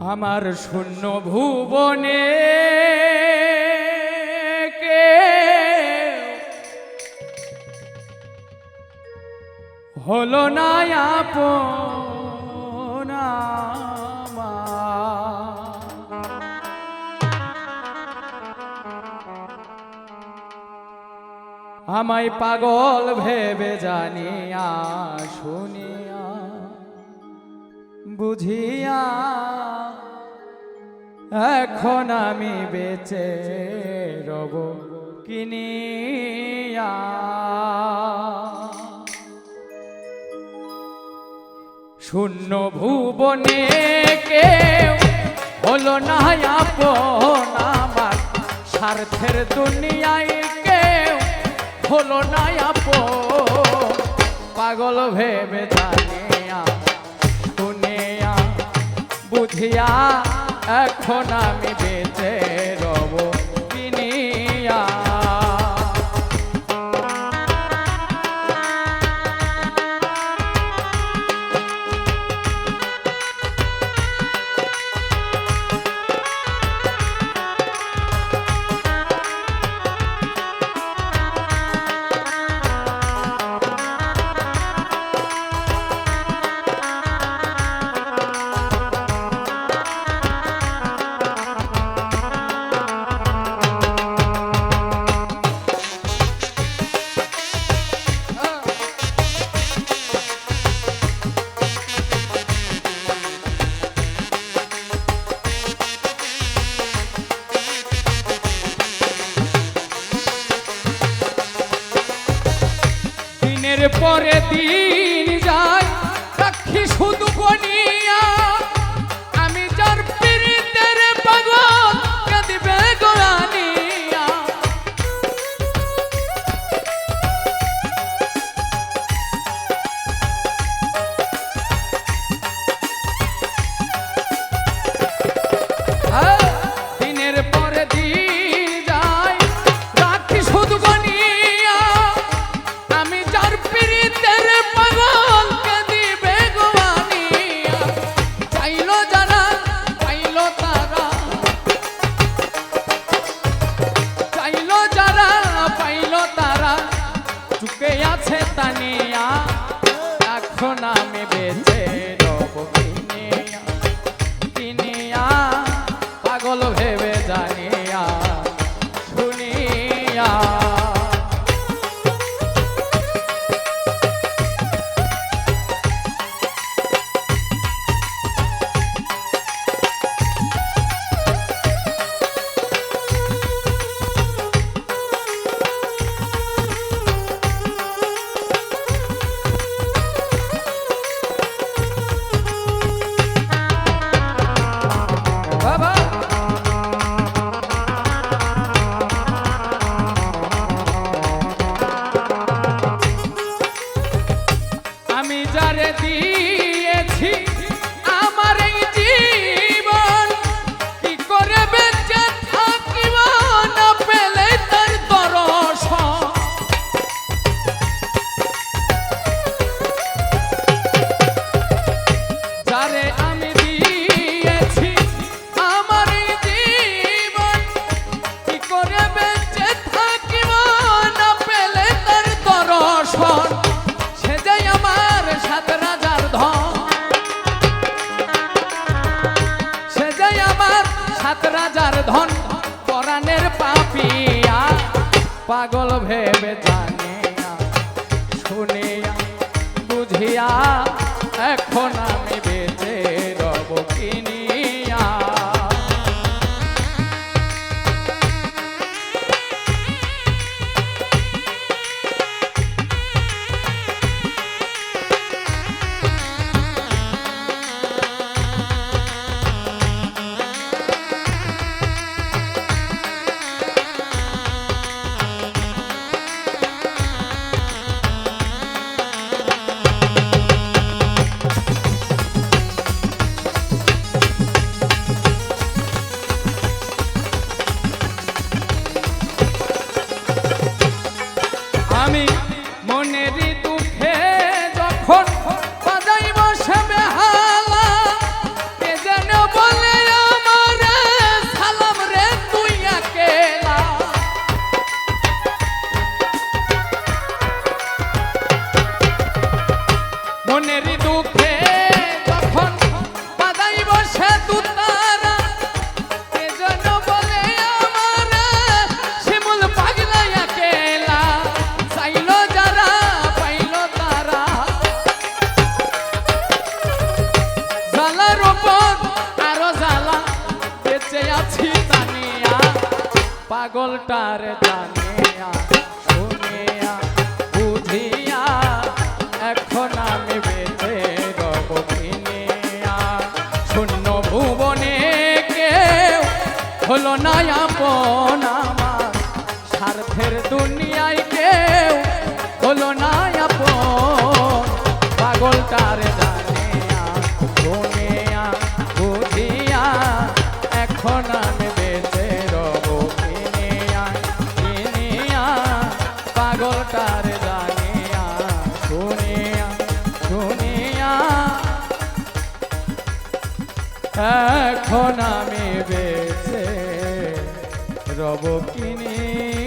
আমার শূন্য ভুবনে কে হলো না আপন। আমায় পাগল ভেবে জানিয়া শুনিয়া বুঝিয়া এখন আমি বেঁচে রব কিনিয়া। শূন্য ভুবনে কেউ হলো না আপন আমার। স্বার্থের দুনিয়ায় কেউ হলো না আপন। পাগল ভেবে জানিয়া শুনিয়া বুঝিয়া এখন আমি বেঁচে রব। দিনের পরে তানিয়া এখন আমি বেঁচে রব কিনিয়া কিনিয়া পাগল ভেবে জানিয়া আমি যারে দিয়েছি রাজার ধন পরাণের পাপিয়া। পাগল ভেবে জানিয়া শুনিয়া বুঝিয়া এখন আমি বেঁচে রব কিনিয়া পাগলটার জানিয়া, শুনিয়া, বুঝিয়া, এখন আমি শূন্য ভুবনে কেউ হলো না আপন স্বার্থের দুনিয়ায় কেউ হলো না আপন। এখন আমি বেঁচে রব কিনিয়া